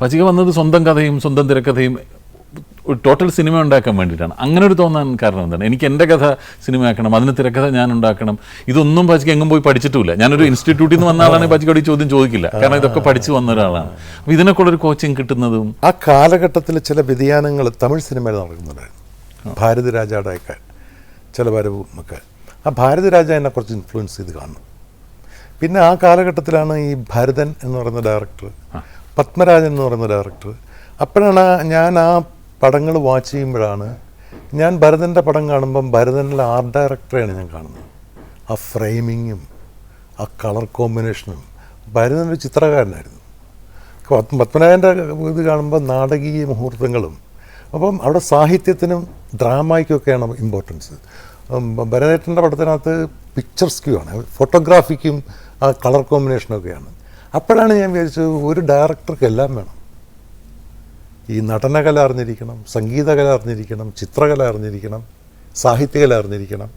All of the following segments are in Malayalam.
പച്ചിക വന്നത് സ്വന്തം കഥയും സ്വന്തം തിരക്കഥയും ടോട്ടൽ സിനിമ ഉണ്ടാക്കാൻ വേണ്ടിയിട്ടാണ്. അങ്ങനെ ഒരു തോന്നാൻ കാരണം എന്താണ്? എനിക്ക് എന്റെ കഥ സിനിമയാക്കണം അതിന് തിരക്കഥ ഞാൻ ഉണ്ടാക്കണം. ഇതൊന്നും പച്ചിക്ക് എങ്ങും പോയി പഠിച്ചിട്ടില്ല ഞാനൊരു ഇൻസ്റ്റിറ്റ്യൂട്ടിൽ നിന്ന് വന്ന ആളാണെങ്കിൽ പച്ചിക്കോട് ഈ ചോദ്യം ചോദിക്കില്ല. കാരണം ഇതൊക്കെ പഠിച്ചു വന്ന ഒരാളാണ്. അപ്പോൾ ഇതിനൊക്കെ ഒരു കോച്ചിങ് കിട്ടുന്നതും ആ കാലഘട്ടത്തിൽ ചില വ്യതിയാനങ്ങൾ തമിഴ് സിനിമയിൽ നടക്കുന്നുണ്ടായിരുന്നു. ഭാരതി രാജയുടെ ഒക്കെ ചില വരവും ഒക്കെ. ആ ഭാരതി രാജ എന്നെ കുറച്ച് ഇൻഫ്ലുവൻസ് ചെയ്ത് കാണും പിന്നെ ആ കാലഘട്ടത്തിലാണ് ഈ ഭരതൻ എന്ന് പറയുന്ന ഡയറക്ടർ പത്മരാജൻ എന്ന് പറയുന്ന ഡയറക്ടർ. അപ്പോഴാണ് ഞാൻ ആ പടങ്ങൾ വാച്ച് ചെയ്യുമ്പോഴാണ് ഞാൻ ഭരതന്റെ പടം കാണുമ്പം ഭരതനിലെ ആർട്ട് ഡയറക്ടറെയാണ് ഞാൻ കാണുന്നത്. ആ ഫ്രെയിമിങ്ങും ആ കളർ കോമ്പിനേഷനും ഭരതൻ ഒരു ചിത്രകാരനായിരുന്നു. പത്മ- പത്മനാഭന്റെ ഇത് കാണുമ്പോൾ നാടകീയ മുഹൂർത്തങ്ങളും അപ്പം അവിടെ സാഹിത്യത്തിനും ഡ്രാമയ്ക്കൊക്കെയാണ് ഇമ്പോർട്ടൻസ് ഭരതേട്ടന്റെ പടത്തിനകത്ത് പിക്ചർ സ്ക്യൂ ആണ്. ഫോട്ടോഗ്രാഫിക്കും ആ കളർ കോമ്പിനേഷനൊക്കെയാണ് അപ്പോഴാണ് ഞാൻ വിചാരിച്ചത് ഒരു ഡയറക്ടർക്ക് എല്ലാം വേണം. ഈ നടനകല അറിഞ്ഞിരിക്കണം സംഗീതകല അറിഞ്ഞിരിക്കണം ചിത്രകല അറിഞ്ഞിരിക്കണം സാഹിത്യകല അറിഞ്ഞിരിക്കണം.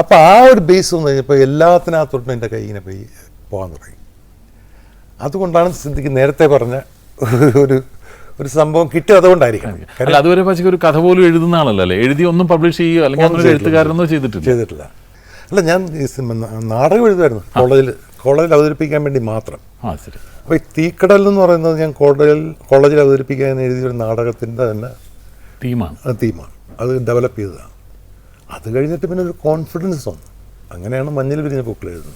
അപ്പോൾ ആ ഒരു ബേസ് വന്നു കഴിഞ്ഞപ്പോൾ എല്ലാത്തിനകത്തോട്ടും എന്റെ കൈ ഇങ്ങനെ പോയി പോകാൻ തുടങ്ങി. അതുകൊണ്ടാണ് സിദ്ധിക്ക് നേരത്തെ പറഞ്ഞ ഒരു ഒരു സംഭവം കിട്ടി അതുകൊണ്ടായിരിക്കണം. അല്ല അതുവരെ പക്ഷേ ഒരു കഥ പോലും എഴുതുന്ന ആളല്ല അല്ലേ? എഴുതി ഒന്നും പബ്ലിഷ് ചെയ്യുകയോ അല്ലെങ്കിൽ ചെയ്തിട്ടില്ല. ചെയ്തിട്ടില്ല. അല്ല ഞാൻ നാടകം എഴുതുമായിരുന്നു കോളേജിൽ കോളേജിൽ അവതരിപ്പിക്കാൻ വേണ്ടി മാത്രം. ആ ശരി. അപ്പോൾ ഈ തീക്കടൽ എന്ന് പറയുന്നത് ഞാൻ കോളേജിൽ കോളേജിൽ അവതരിപ്പിക്കാൻ എഴുതിയ ഒരു നാടകത്തിന്റെ തന്നെ തീമാണ്. തീമാണ്. അത് ഡെവലപ്പ് ചെയ്തതാണ്. അത് കഴിഞ്ഞിട്ട് പിന്നെ ഒരു കോൺഫിഡൻസ് വന്നു. അങ്ങനെയാണ് മഞ്ഞൾ വിരിഞ്ഞ പൂക്കൾ എഴുതുന്നത്.